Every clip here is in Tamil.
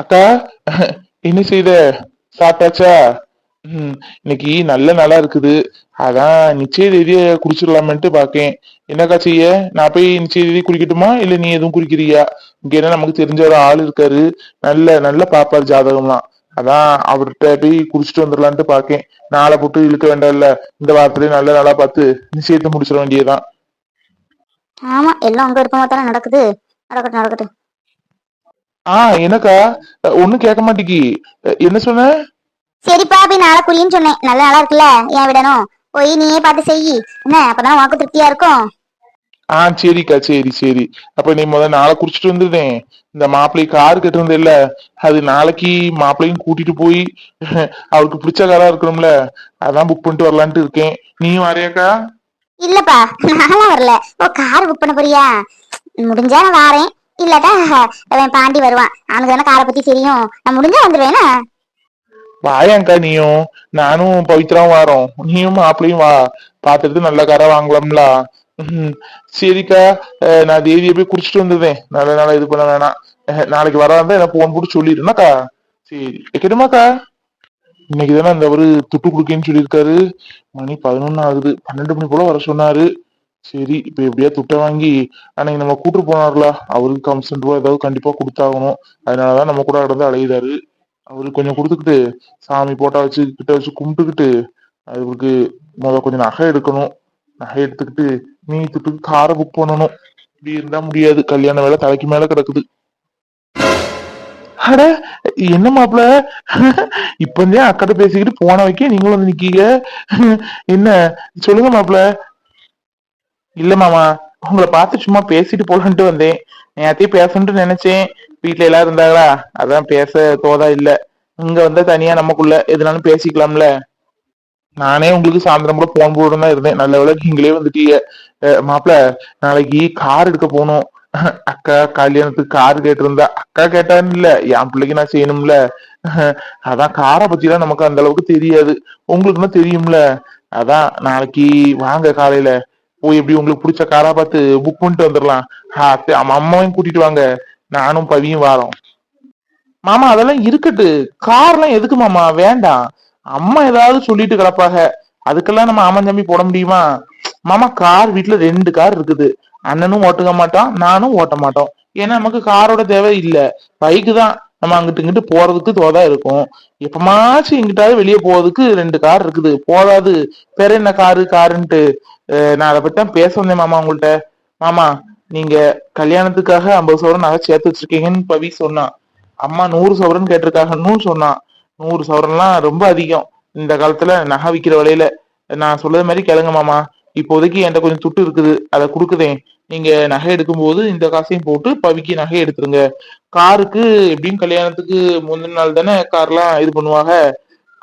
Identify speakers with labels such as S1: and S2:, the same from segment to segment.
S1: அக்கா என்ன செய்த சாப்பிட்டாச்சா? ம் இன்னைக்கு நல்ல நாளா இருக்குது. அதான் நிச்சய தேதிய குடிச்சிடலாமன்ட்டு பாக்கேன். என்னக்கா செய்ய? நான் போய் நிச்சய தேதி குடிக்கட்டுமா? இல்ல நீ எதுவும் குடிக்கிறியா? இங்க என்ன நமக்கு தெரிஞ்ச ஒரு ஆள் இருக்காரு. நல்ல நல்ல பாப்பாரு ஜாதகம்லாம். அதான் அவர்கிட்ட போய் குடிச்சிட்டு வந்துடலான்ட்டு பாக்கேன். நாளை போட்டு இழுக்க வேண்டாம்ல. இந்த வாரத்திலேயே நல்ல நாளா பார்த்து நிச்சயத்தை முடிச்சிட வேண்டியதுதான்.
S2: ஆமா எல்லாம் அங்க விருப்பமா தானே நடக்குது. நடக்கட்டும் நடக்கட்டும்.
S1: ஆ என்னக்கா ஒன்னும் கேட்க மாட்டேங்கி என்ன சொன்ன?
S2: சரிப்பா போய் நாளை குறின்னு சொன்னேன். நல்ல நாளா இருக்குல்ல? ஏன் விடணும்? போய் நீயே பார்த்து செய் என்ன அப்பதான் உனக்கு திருப்தியா இருக்கும்?
S1: ஆ சரிக்கா சரி சரி. அப்ப நீ முத நாளை குடிச்சிட்டு வந்துருந்தேன் இந்த மாப்பிள்ளை கார் கட்டு இல்ல அது நாளைக்கு மாப்பிள்ளையும் கூட்டிட்டு போய் அவருக்கு பிடிச்ச காரா இருக்கணும்ல. அதான் புக் பண்ணிட்டு வரலான்ட்டு இருக்கேன். நீயும் வரையாக்கா?
S2: இல்லப்பா நான்லாம் வரல. ஓ கார் புக் பண்ண போறியா? முடிஞ்சா நான் வாரேன். இல்லாட்டா பாண்டி வருவான். அவனுக்கு தானே காரை பத்தி தெரியும். நான் முடிஞ்சா வந்துருவேனா
S1: வாயாங்க்கா நீயும். நானும் பவித்ராவும் வாரோம். நீயும் மாப்பிளையும் வா. பாத்துட்டு நல்ல காரா வாங்கலாம்ல. சரிக்கா. நான் தேவியை போய் குடிச்சிட்டு வந்ததேன் நல்ல நாளா இது பண்ண வேணாம். நாளைக்கு வரா இருந்தா என்ன போன் போட்டு சொல்லிடுனாக்கா சரி வைக்கணுமாக்கா இன்னைக்கு தானே அந்த அவரு துட்டு குடுக்கேன்னு சொல்லியிருக்காரு. மணி பதினொன்னு ஆகுது. பன்னெண்டு மணி போல வர சொன்னாரு. சரி இப்ப எப்படியா துட்டை வாங்கி அன்னைக்கு நம்ம கூட்டு போனார்ல அவருக்கு கமிஷன் ரூபா ஏதாவது கண்டிப்பா கொடுத்தாகணும். அதனாலதான் நம்ம கூட கிடந்து அலையுதாரு. அவருக்கு கொஞ்சம் கொடுத்துக்கிட்டு சாமி போட்டா வச்சு கிட்ட வச்சு கும்பிட்டுக்கிட்டு அவருக்கு முத கொஞ்சம் நகை எடுக்கணும். நகை எடுத்துக்கிட்டு நீ துட்டுக்கு காரை புக் பண்ணணும். இப்படி இருந்தா முடியாது. கல்யாண வேலை தலைக்கு மேல கிடக்குது. அட என்ன மாப்பிள? இப்பந்தே அக்கட்ட பேசிக்கிட்டு போன வைக்க நீங்களும் வந்து நிக்கீங்க. என்ன சொல்லுங்க மாப்பிள. இல்ல மாமா உங்களை பார்த்து சும்மா பேசிட்டு போலான்ட்டு வந்தேன். நேத்தையும் பேசணும்னு நினைச்சேன். வீட்டுல எல்லாரும் இருந்தாங்களா? அதான் பேச தோதா இல்ல. இங்க வந்தா தனியா நமக்குள்ள எதுனாலும் பேசிக்கலாம்ல. நானே உங்களுக்கு சாயந்தரம் கூட போன் போடுறதா தான் இருந்தேன். நல்ல வேலை நீங்களே வந்துட்டீங்க. மாப்பிள்ள நாளைக்கு கார் எடுக்க போகணும். அக்கா கல்யாணத்துக்கு கார் கேட்டிருந்தா. அக்கா கேட்டான்னு இல்ல. என் பிள்ளைக்கு நான் செய்யணும்ல. அதான் காரை பத்திலாம் நமக்கு அந்த அளவுக்கு தெரியாது. உங்களுக்கு தான் தெரியும்ல. அதான் நாளைக்கு வாங்க காலையில. போய் எப்படி உங்களுக்கு பிடிச்ச காரா பார்த்து புக் பண்ணிட்டு வந்துடலாம். அம்மா- அம்மாவையும் கூட்டிட்டு வாங்க. நானும் பவியும் வாரோம். மாமா அதெல்லாம் இருக்கட்டு. கார்லாம் எதுக்கு மாமா? வேண்டாம். அம்மா ஏதாவது சொல்லிட்டு கிடப்பாக அதுக்கெல்லாம் நம்ம ஆமஞ்சம்பி போட முடியுமா? மாமா கார் வீட்டுல ரெண்டு கார் இருக்குது. அண்ணனும் ஓட்டுக்க மாட்டான் நானும் ஓட்ட மாட்டோம். ஏன்னா நமக்கு காரோட தேவை இல்ல. பைக்கு தான். நம்ம அங்கிட்டு இங்கிட்டு போறதுக்கு தோதா இருக்கும். எப்பமாச்சும் எங்கிட்டாவது வெளியே போறதுக்கு ரெண்டு கார் இருக்குது. போதாது. வேற என்ன காரு காருன்ட்டு நான் அதை பத்தி தான் பேச வந்தேன் மாமா உங்கள்கிட்ட மாமா நீங்க கல்யாணத்துக்காக ஐம்பது சவரன் நகை சேர்த்து வச்சிருக்கீங்கன்னு பவி சொன்னான் அம்மா நூறு சவரன் கேட்டிருக்காங்கன்னு சொன்னான் நூறு சவரன்லாம் ரொம்ப அதிகம். இந்த காலத்துல நகை விக்கிற விலையில. நான் சொல்றது மாதிரி கேளுங்க மாமா. இப்போதைக்கு என்கிட்ட கொஞ்சம் துட்டு இருக்குது. அதை கொடுக்குதேன். நீங்க நகை எடுக்கும்போது இந்த காசையும் போட்டு பவிக்கு நகை எடுத்துருங்க. காருக்கு எப்படியும் கல்யாணத்துக்கு முந்தின நாள் தானே கார்லாம் இது பண்ணுவாங்க.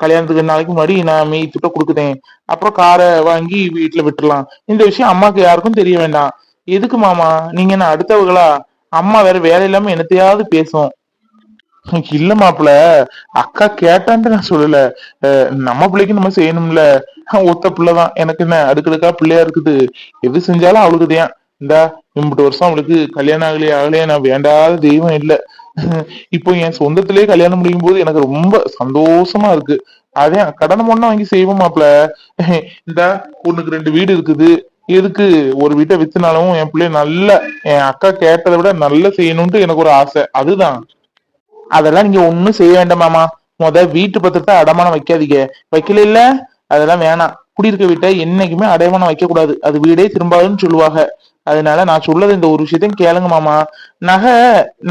S1: கல்யாணத்துக்கு ரெண்டு நாளைக்கு முன்னாடி நான் மீ துட்ட கொடுக்குதேன். அப்புறம் காரை வாங்கி வீட்டுல விட்டுலாம் இந்த விஷயம் அம்மாக்கு யாருக்கும் தெரிய வேண்டாம். எதுக்கு மாமா? நீங்க என்ன அடுத்தவங்களா அம்மா வேற வேலை இல்லாம என்னத்தையாவது பேசும். இல்ல மாப்பிள அக்கா கேட்டான்ட்டு நான் சொல்லல. அஹ் நம்ம பிள்ளைக்கு நம்ம செய்யணும்ல. ஒத்த பிள்ளைதான். எனக்கு என்ன அடுக்கடுக்கா பிள்ளையா இருக்குது. எது செஞ்சாலும் அவளுக்குதான் இந்தா இம்பிட்டு வருஷம் அவளுக்கு கல்யாணம் ஆகலையே ஆகலையே நான் வேண்டாத தெய்வம் இல்ல. இப்போ என் சொந்தத்திலேயே கல்யாணம் முடியும் போது எனக்கு ரொம்ப சந்தோஷமா இருக்கு. அதே கடனை மொண்ணா வாங்கி செய்வோம் மாப்பிள. இந்த உனக்கு ரெண்டு வீடு இருக்குது. எதுக்கு ஒரு வீட்டை வித்துனாலும் என் பிள்ளைய நல்ல என் அக்கா கேட்டதை விட நல்ல செய்யணும்ட்டு எனக்கு ஒரு ஆசை. அதுதான். அதெல்லாம் நீங்க ஒண்ணும் செய்ய வேண்டாமாமா முத வீட்டு பத்திரத்தை அடமானம் வைக்காதீங்க. வைக்கல இல்ல? அதெல்லாம் வேணாம். குடியிருக்க வீட்டை என்னைக்குமே அடைமானம் வைக்க கூடாது அது வீடே திரும்பாதுன்னு சொல்லுவாங்க. அதனால நான் சொல்லது இந்த ஒரு விஷயத்தையும் கேளுங்க மாமா. நகை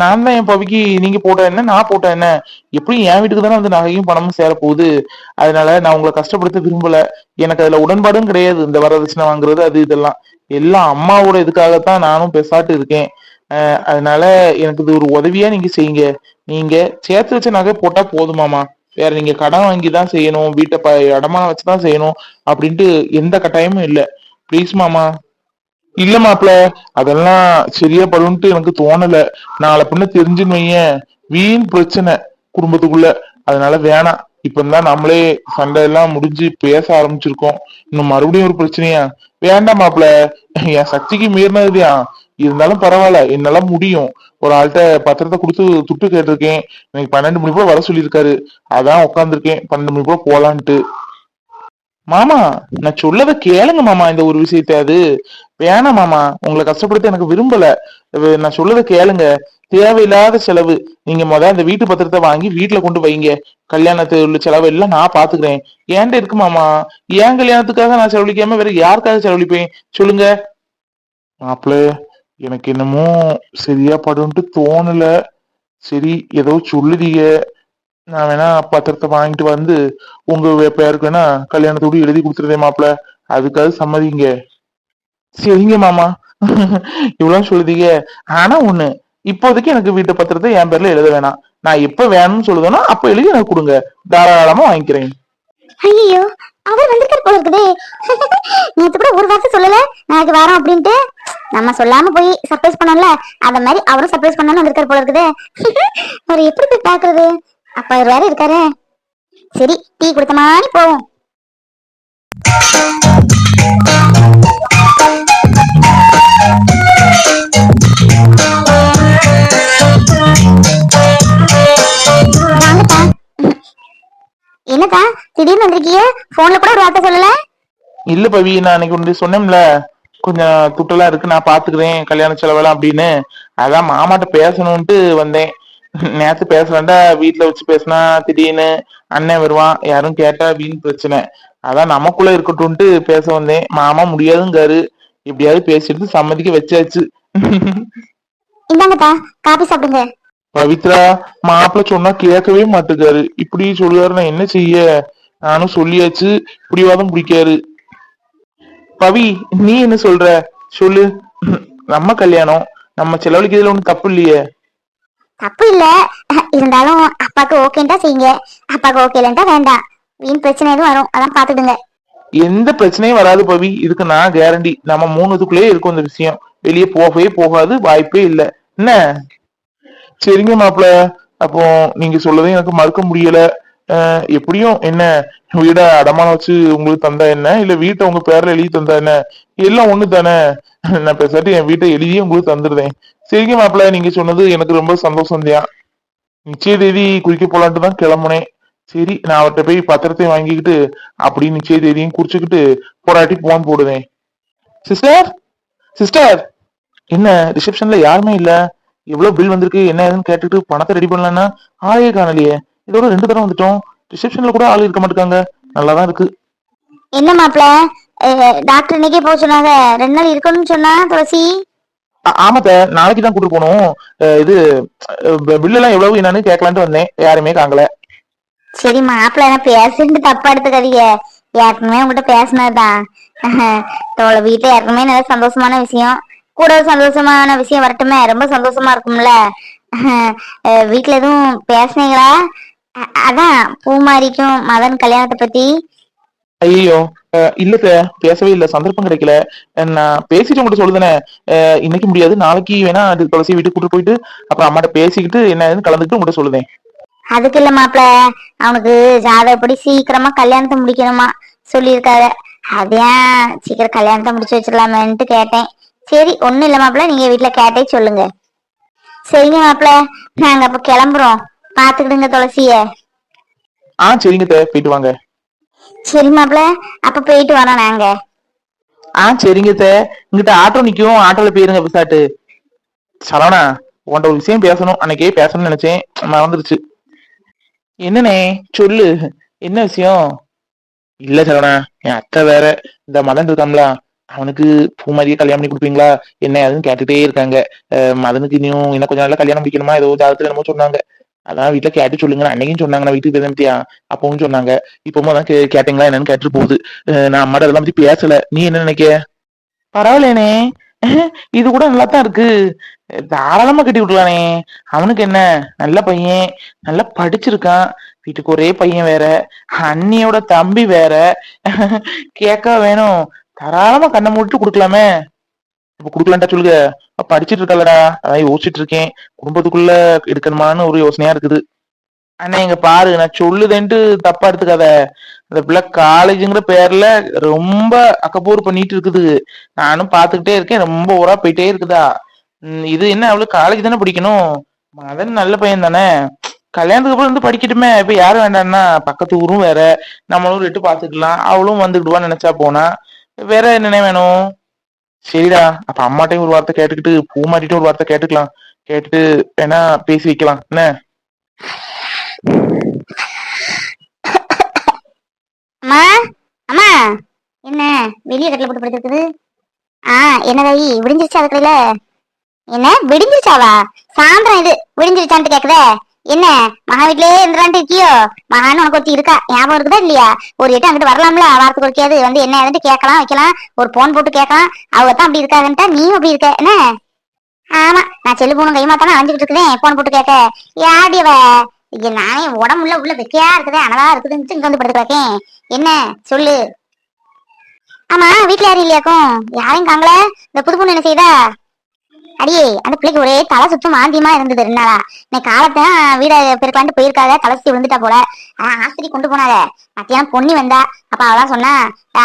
S1: நான் தான் என் பவிக்கு நீங்க போட்டா என்ன நான் போட்டா என்ன? எப்படியும் என் வீட்டுக்கு தானே வந்து நகையும் பணமும் சேர போகுது அதனால நான் உங்களை கஷ்டப்படுத்த விரும்பல. எனக்கு அதுல உடன்பாடும் கிடையாது. இந்த வரதட்சணை வாங்குறது அது இதெல்லாம். எல்லாம் அம்மாவோட இதுக்காகத்தான் நானும் பெசாட்டு இருக்கேன். அதனால எனக்கு இது ஒரு உதவியா நீங்க செய்யுங்க. நீங்க சேர்த்து வச்ச நகை போட்டா போதுமாமா வேற நீங்க கடன் வாங்கி தான் செய்யணும். வீட்டை ப அடமானம் வச்சுதான் செய்யணும். அப்படின்ட்டு எந்த கட்டாயமும் இல்லை. ப்ளீஸ் மாமா. இல்ல மாப்ள அதெல்லாம் சரியா படுன்ட்டு எனக்கு தோணல. நாளை பின்ன தெரிஞ்சுன்னு வையேன். வீண் பிரச்சனை குடும்பத்துக்குள்ள. அதனால வேணாம். இப்பந்தான் நம்மளே சண்டை எல்லாம் முடிஞ்சு பேச ஆரம்பிச்சிருக்கோம். இன்னும் மறுபடியும் ஒரு பிரச்சனையா? வேண்டாம் மாப்ள என் சக்திக்கு மீறினதுயா இருந்தாலும் பரவாயில்ல. என்னால முடியும். ஒரு ஆள்கிட்ட பத்திரத்தை கொடுத்து துட்டு கேட்டிருக்கேன். எனக்கு பன்னெண்டு மணி போல வர சொல்லியிருக்காரு. அதான் உட்காந்துருக்கேன் பன்னெண்டு மணி போல போலான்ட்டு. மாமா நான் சொல்லத கேளுங்க மாமா இந்த ஒரு விஷயத்த. அது வேணாம் மாமா உங்களை கஷ்டப்படுத்த எனக்கு விரும்பல. நான் சொல்லத கேளுங்க. தேவையில்லாத செலவு. நீங்க முத அந்த வீட்டு பத்திரத்தை வாங்கி வீட்டுல கொண்டு வைங்க. கல்யாணத்து உள்ள செலவு எல்லாம் நான் பாத்துக்கிறேன். ஏன்ட்ட இருக்கு மாமா? ஏன் கல்யாணத்துக்காக நான் செலவழிக்காம வேற யாருக்காக செலவழிப்பேன்? சொல்லுங்க. மாப்பிள்ள எனக்கு என்னமோ சரியா படுன்ட்டு தோணல. சரி ஏதோ சொல்லுதீங்க. நான் வேணா பத்திரத்தை வாங்கிட்டு வந்து உங்க பேருக்கு வேணா கல்யாணத்தோடு எழுதி கொடுத்துருதே மாப்பிள. அதுக்காக சம்மதிங்க. சரிங்க மாமா. இவ்வளவு சொல்லுதீங்க. ஆனா ஒண்ணு இப்போதைக்கு எனக்கு வீட்டு பத்திரத்தை என் பேர்ல எழுத வேணாம். நான் எப்ப வேணும்னு சொல்லுதேனோ அப்ப எழுதி எனக்கு கொடுங்க. தாராளமா வாங்கிக்கிறேன்.
S2: ஐயோ அவர் வந்திருக்காரு போல இருக்குதே. நேத்து கூட ஒரு வார்த்தை சொல்லல. நாளைக்கு வரோம் அப்படின்ட்டு. நம்ம சொல்லாம போய் சர்ப்ரைஸ் பண்ணோம்ல. அத மாதிரி அவரும் சர்ப்ரைஸ் பண்ணாலும் வந்திருக்காரு போல இருக்குதே. அவர் எப்படி போய் பாக்குறது அப்ப அவர் வேற இருக்காரு. சரி டீ கொடுத்த மாதிரி போவோம். வாங்கப்பா. என்னக்கா திடீர்னு வந்திருக்கீங்க போன்ல கூட ஒரு வார்த்தை சொல்லல?
S1: இல்ல பவி நான் அன்னைக்கு ஒன்று சொன்னேன்ல. கொஞ்சம் துட்டெல்லாம் இருக்கு நான் பாத்துக்கிறேன் கல்யாண செலவெல்லாம் அப்படின்னு. அதான் மாமாட்ட பேசணும்ட்டு வந்தேன். நேத்து பேசலாண்டா வீட்டுல வச்சு பேசினா திடீர்னு அண்ணன் வருவான் யாரும் கேட்டா வீண் பிரச்சனை. அதான் நமக்குள்ள இருக்கட்டும்ட்டு பேச வந்தேன். மாமா முடியாதுங்காரு. எப்படியாவது பேசிட்டு சம்மதிக்க வச்சாச்சு.
S2: இந்தாங்கப்பா காபி சாப்பிடுங்க.
S1: பவித்ரா மாப்பிள்ள சொன்னா கேட்கவே மாட்டுக்காரு. இப்படி சொல்லுவாரு நான் என்ன செய்ய? நானும் சொல்லியாச்சு. பிடிவாதம் பிடிக்காரு பவி நீ என்ன சொல்ற? சொல்லு. நம்ம கல்யாணம். நம்ம செலவழிக்கிறதுல ஒண்ணும் தப்பு இல்லையே.
S2: தப்பு இல்ல இருந்தாலும் அப்பாக்கு ஓகேன்டா செய்யுங்க. அப்பாக்கு ஓகே இல்லைன்ட்டா வேண்டாம். வீண் பிரச்சனை எதுவும் வரும். அதான் பாத்துடுங்க
S1: எந்த பிரச்சனையும் வராது பவி. இதுக்கு நான் கேரண்டி நம்ம மூணு இதுக்குள்ளேயே இருக்கும் இந்த விஷயம். வெளியே போகவே போகாது. வாய்ப்பே இல்ல. என்ன? சரிங்க மாப்பிள்ள அப்போ நீங்க சொல்லதையும் எனக்கு மறுக்க முடியல. எப்படியும் என்ன வீட அடமானம் வச்சு உங்களுக்கு தந்தா என்ன? இல்ல வீட்டை உங்க பேர்ல எழுதி தந்தா என்ன? எல்லாம் ஒண்ணு தானே? நான் பேசாட்டி என் வீட்டை எழுதியே உங்களுக்கு தந்துருந்தேன் சரிங்க மாப்பிள்ள நீங்க சொன்னது எனக்கு ரொம்ப சந்தோஷம் தான் நிச்சய தேதி குறிக்க போலான்ட்டு தான் கிளம்புனேன். சரி நான் அவர்கிட்ட போய் பத்திரத்தையும் வாங்கிக்கிட்டு அப்படி நிச்சய தேதியும் குறிச்சுக்கிட்டு போராட்டி போன் போடுவேன். சிஸ்டர் சிஸ்டர் என்ன ரிசப்ஷன்ல யாருமே இல்ல? எவ்வளவு பில் வந்திருக்கு என்ன ஏதுன்னு கேட்டுட்டு பணத்தை ரெடி பண்ணலன்னா? ஆளே காணலையே. இதோட ரெண்டு தடவை வந்துட்டோம். ரிசப்ஷன்ல கூட ஆள் இருக்க மாட்டாங்க நல்லாதான் இருக்கு.
S2: என்ன மாப்பிள? டாக்டர் இன்னைக்கே போக சொன்னாங்க. ரெண்டு நாள் இருக்கணும்னு சொன்னா துளசி?
S1: ஆமாத்த நாளைக்கு தான் கூட்டு போகணும். இது பில் எல்லாம் எவ்வளவு என்னன்னு கேட்கலான்ட்டு வந்தேன். யாருமே காங்கல.
S2: சரி மாப்பிள என்ன பேசுன்னு தப்பா எடுத்துக்காதீங்க. ஏற்கனவே உங்ககிட்ட பேசினதுதான். தோள வீட்டுல ஏற்கனவே நல்ல சந்தோஷமான விஷயம். கூட சந்தோஷமான விஷயம் வரட்டுமே. ரொம்ப சந்தோஷமா இருக்கும்ல. வீட்டுல எதுவும் பேசுனீங்களா? அதான் பூமாரிக்கும் மதன் கல்யாணத்தை பத்தி.
S1: ஐயோ இல்லத்த பேசவே இல்ல சந்தர்ப்பம் கிடைக்கல. நான் பேசிட்டு உங்கள்ட்ட சொல்லுதானே. இன்னைக்கு முடியாது நாளைக்கு வேணா அது துளசி வீட்டுக்கு கூட்டு போயிட்டு அப்புறம் அம்மாட்ட பேசிக்கிட்டு என்ன ஏதுன்னு கலந்துக்கிட்டு உங்கள்ட்ட சொல்லுதேன்.
S2: அதுக்கு இல்ல மாப்பிள அவனுக்கு ஜாதகப்படி சீக்கிரமா கல்யாணத்தை முடிக்கணுமா சொல்லியிருக்காரு. அதான் சீக்கிரம் கல்யாணத்தை முடிச்சு வச்சிடலாமேன்ட்டு கேட்டேன். சரி ஒண்ணும் இல்ல மாப்பிள நீங்க வீட்டுல கேட்டே சொல்லுங்க. சரிங்க மாப்பிள நாங்க அப்ப கிளம்புறோம். பாத்துக்கிடுங்க துளசிய.
S1: ஆ சரிங்க அத்தை, போயிட்டு வாங்க.
S2: சரி மாப்பிள அப்ப போயிட்டு வரோம் நாங்க.
S1: ஆ சரிங்க அத்தை. இங்கிட்ட ஆட்டோ நிக்கும் ஆட்டோல போயிருங்க விசாட்டு சரவணா உன்கிட்ட ஒரு விஷயம் பேசணும். அன்னைக்கே பேசணும்னு நினைச்சேன். மறந்துருச்சு. என்னண்ணே சொல்லு. என்ன விஷயம்? இல்ல சரவணா என் அத்தை வேற. இந்த மதன் இருக்கான்ல அவனுக்கு பூமாரியே கல்யாணம் பண்ணி கொடுப்பீங்களா? என்ன அதுன்னு கேட்டுட்டே இருக்காங்க. மதனுக்கு இன்னும் இன்னும் கொஞ்ச நாள்ல கல்யாணம் முடிக்கணுமா? ஏதோ ஜாதகத்துல என்னமோ சொன்னாங்க. அதான் வீட்டுல கேட்டு சொல்லுங்க அன்னைக்கும் சொன்னாங்க நான் வீட்டுக்கு பேசத்தியா அப்பவும் சொன்னாங்க. இப்பவும் அதான் கே- கேட்டீங்களா என்னன்னு கேட்டு போகுது. நான் அம்மாட்ட அதெல்லாம் பத்தி பேசல. நீ என்ன நினைக்க? பரவாயில்லனே இது கூட நல்லா தான் இருக்கு தாராளமா கட்டி விட்டுலானே அவனுக்கு என்ன? நல்ல பையன். நல்லா படிச்சிருக்கான். வீட்டுக்கு ஒரே பையன் வேற. அண்ணியோட தம்பி வேற. கேட்க வேணும். தாராளமா கண்ணை மூடிட்டு கொடுக்கலாமே. இப்ப குடுக்கலான்டா சொல்லுங்க. படிச்சிட்டு இருக்காளடா. அதான் யோசிச்சுட்டு இருக்கேன். குடும்பத்துக்குள்ள எடுக்கணுமான்னு ஒரு யோசனையா இருக்குது. அண்ணா இங்க பாரு. நான் சொல்லுதேன்ட்டு தப்பா எடுத்துக்காத. அந்த பிள்ளை காலேஜுங்கிற பேர்ல ரொம்ப அக்கப்பூர் பண்ணிட்டு இருக்குது. நானும் பாத்துக்கிட்டே இருக்கேன். ரொம்ப ஊரா போயிட்டே இருக்குதா. இது என்ன அவளுக்கு காலேஜ் தானே படிக்கணும்? மதன் நல்ல பையன் தானே. கல்யாணத்துக்கு அப்புறம் வந்து படிக்கட்டுமே. இப்ப யாரும் வேண்டாம்னா பக்கத்து ஊரும் வேற. நம்மளும் ரெட்டு பாத்துக்கலாம். அவளும் வந்துக்கிடுவான்னு நினைச்சா போனா. வேற என்னென்ன வேணும்? சரிடா அப்ப அம்மாட்டையும் ஒரு வார்த்தை கேட்டுக்கிட்டு பூ மாட்டிட்டும் ஒரு வார்த்தை கேட்டுக்கலாம். கேட்டுட்டு வேணா பேசி வைக்கலாம். என்ன?
S2: அம்மா அம்மா என்ன? வெளியே கட்டில போட்டு படுத்துருக்குது. ஆ என்ன தாயி விடிஞ்சிருச்சா அதுக்குள்ள? என்ன விடிஞ்சிருச்சாவா? சாயந்தரம் இது விடிஞ்சிருச்சான்ட்டு கேக்குதே? என்ன மகா வீட்லயே இருந்துடான்ட்டு இருக்கியோ? மகான்னு உனக்கு ஒருத்தி இருக்கா? ஞாபகம் இருக்குதா இல்லையா? ஒரு எட்டு அங்கிட்டு வரலாம்ல வாரத்துக்கு ஒருக்கியாது வந்து என்ன ஏதுன்ட்டு கேட்கலாம் வைக்கலாம். ஒரு போன் போட்டு கேட்கலாம். அவங்க தான் அப்படி இருக்காதுன்ட்டா நீயும் அப்படி இருக்க என்ன? ஆமா நான் செல்லு போனும் கைமா தானே அலைஞ்சுக்கிட்டு இருக்கிறேன் போன் போட்டு கேட்க. யாடி அவ? இங்க நானே உடம்புல உள்ள வெக்கையா இருக்குது அனலா இருக்குதுன்னு இங்க வந்து படுத்துக்கிறேன் என்ன? சொல்லு. ஆமா வீட்டுல யாரும் இல்லையாக்கும்? யாரையும் காங்களே இந்த புது பொண்ணு என்ன செய்தா? அடியே அந்த பிள்ளைக்கு ஒரே தலை சுத்தம் மாந்தியமா இருந்தது ரெண்டு நாளா. இன்னைக்கு காலத்தை வீட பெருக்கலாண்டு போயிருக்காங்க தலை சுத்தி விழுந்துட்டா போல. ஆஹ் ஆஸ்திரி கொண்டு போனாத மத்தியானம் பொண்ணி வந்தா. அப்ப அவதான் சொன்னா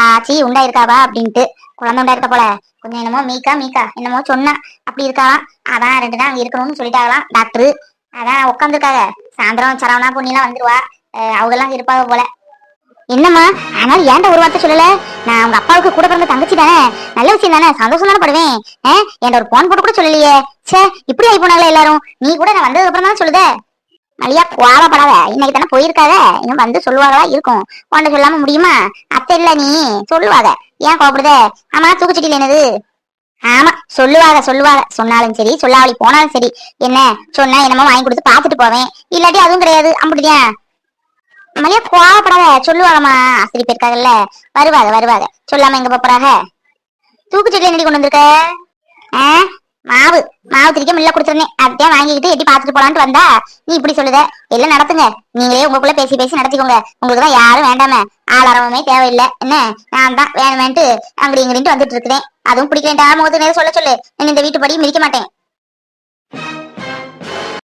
S2: ஆச்சி உண்டா இருக்காவா அப்படின்ட்டு. குழந்தை உண்டா இருக்க போல. கொஞ்சம் என்னமோ மீக்கா மீக்கா என்னமோ சொன்னா. அப்படி இருக்காளாம் அதான் ரெண்டு நாள் அங்க இருக்கணும்னு சொல்லிட்டாங்களாம் டாக்டர். அதான் உட்காந்துருக்காங்க சாயந்தரம் சரவணா பொண்ணிலாம் வந்துருவா. அவங்க எல்லாம் இருப்பாங்க போல. என்னம்மா? ஆனாலும் ஏன்டா ஒரு வார்த்தை சொல்லல? நான் அவங்க அப்பாவுக்கு கூட பிறந்த தங்கச்சி தானே. நல்ல விஷயம் தானே. சந்தோஷம் தானே படுவேன் என்கிட்ட ஒரு போன் போட்டு கூட சொல்லலையே? ச்சே இப்படி ஆகி போனாங்களே எல்லாரும். நீ கூட நான் வந்ததுக்கு அப்புறம் தான் சொல்லுதே? மலியா கோவப்படாத. இன்னைக்கு தானே போயிருக்காத? இன்னும் வந்து சொல்லுவாங்களா இருக்கும். உன்கிட்ட சொல்லாம முடியுமா? அத்தை இல்ல நீ. சொல்லுவாங்க ஏன் கோவப்படுதே? ஆமா தூக்குச்சட்டியில் என்னது? ஆமா சொல்லுவாங்க சொல்லுவாங்க சொன்னாலும் சரி சொல்லாவளி போனாலும் சரி. என்ன? சொன்னா என்னமோ வாங்கி கொடுத்து பாத்துட்டு போவேன். இல்லாட்டி அதுவும் கிடையாது. அப்படிதான் மணியா கோவப்படாத சொல்லுவாங்கம்மா. ஆசிரியர் போயிருக்காங்கல்ல. வருவாங்க வருவாங்க சொல்லாம எங்க போறாங்க தூக்குச்சட்டி என்னடி கொண்டு வந்திருக்க? ஆ? மாவு. மாவு திரிக்க மில்ல கொடுத்துருந்தேன். அப்படியே வாங்கிக்கிட்டு எட்டி பாத்துட்டு போலான்ட்டு வந்தா நீ இப்படி சொல்லுத? எல்லாம் நடத்துங்க. நீங்களே உங்களுக்குள்ள பேசி பேசி நடத்திக்கோங்க. உங்களுக்கு தான் யாரும் வேண்டாம. ஆளாரவமே தேவையில்லை. என்ன? நான் தான் வேணுமேன்ட்டு அங்கடி இங்கிட்டு வந்துட்டு இருக்கிறேன். அதுவும் பிடிக்கலேன்டா முகத்து நேரம் சொல்ல சொல்லு. நான் இந்த வீட்டு படி மிதிக்க மாட்டேன்.